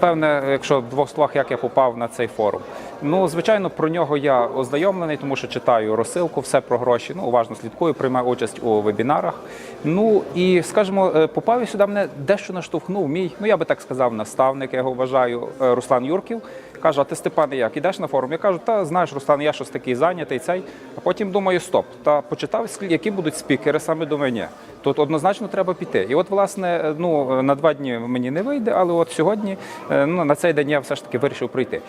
Певне, якщо в двох словах, як я попав на цей форум. Ну, звичайно, про нього я ознайомлений, тому що читаю розсилку, все про гроші. Ну, уважно слідкую, приймаю участь у вебінарах. Ну і скажімо, е, попав я сюди мене дещо наштовхнув мій, ну я би так сказав, наставник, я його вважаю, е, Руслан Юрків. Каже, а ти Степане, як ідеш на форум? Я кажу, та знаєш, Руслан, я щось такий зайнятий цей. А потім думаю, стоп. Та почитав, які будуть спікери, саме думаю, ні. Тут однозначно треба піти. І от, власне, ну на два дні мені не вийде, але от сьогодні, е, ну на цей день я все ж таки вирішив прийти.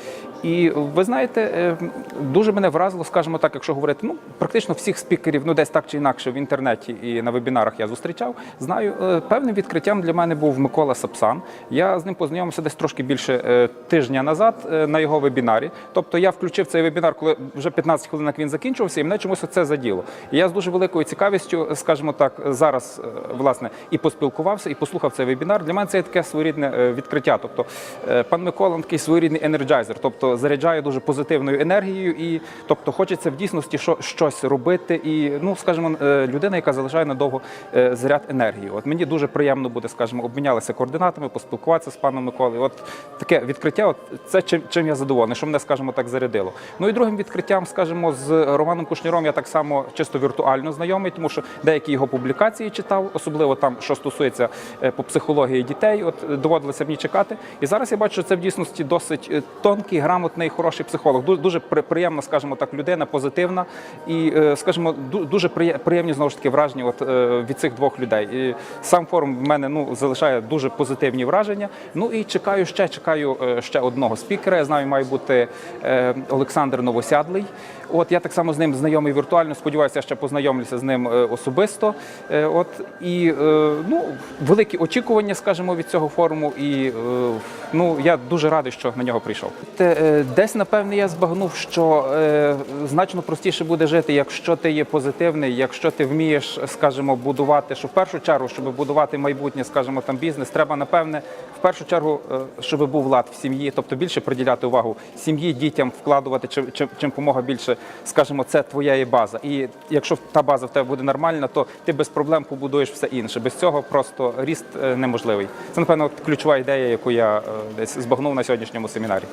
І ви знаєте, е, дуже мене вразило, скажімо так, якщо говорити, ну практично всіх спікерів, ну десь так чи інакше в інтернеті і на вебінарах я зустрічав. Знаю, е, певним відкриттям для мене був Микола Сапсан. Я з ним познайомився десь трошки більше тижня назад на його вебінарі. Тобто я включив цей вебінар, коли вже 15 хвилинок він закінчився, і мене чомусь це заділо. І я з дуже великою цікавістю, скажімо так, зараз е, власне і поспілкувався, і послухав цей вебінар. Для мене це таке своєрідне е, відкриття. Тобто, е, пан Микола такий своєрідний енерджайзер, тобто заряджає дуже позитивною енергією, і тобто хочеться в дійсності щось робити. І ну, скажімо, е, людина, яка залишає надовго е, заряд енергії. От мені дуже приємно буде, скажімо, обмінялися координатами, поспілкуватися з паном Миколою. От таке відкриття, от це чим, чим я задоволений, що мене, скажімо так, зарядило. Ну і другим відкриттям, скажімо, з Романом Кушніром я так само чисто віртуально знайомий, тому що деякі його публікації читав, особливо там, що стосується е, по психології дітей. От е, доводилося мені чекати. І зараз я бачу, що це в дійсності досить е, тонкий, грамотний, хороший психолог. Ду- Дуже приємна, скажімо так, людина, позитивна і, скажімо, дуже приємні знову ж таки враження от, від цих двох людей. І сам форум в мене ну залишає дуже позитивні враження. Ну і чекаю ще, чекаю ще одного спікера. Я знаю, має бути е, Олександр Новосядлий. От я так само з ним знайомий віртуально. Сподіваюся, я ще познайомлюся з ним е, особисто. Е, От і ну великі очікування, скажімо, від цього форуму. І ну я дуже радий, що на нього прийшов. Десь напевне я збагнув, що значно простіше буде жити, якщо ти є позитивний, якщо ти вмієш, скажімо, будувати, що в першу чергу, щоб будувати майбутнє, скажімо, там бізнес, треба напевне в першу чергу, щоб був лад в сім'ї, тобто більше приділяти увагу сім'ї, дітям вкладувати, чим, чим, чим помога більше, скажімо, це твоя є база. І якщо та база в тебе буде нормальна, то ти без проблем побудуєш все інше. Без цього просто ріст е, неможливий. Це напевно ключова ідея, яку я е, десь збагнув на сьогоднішньому семінарі.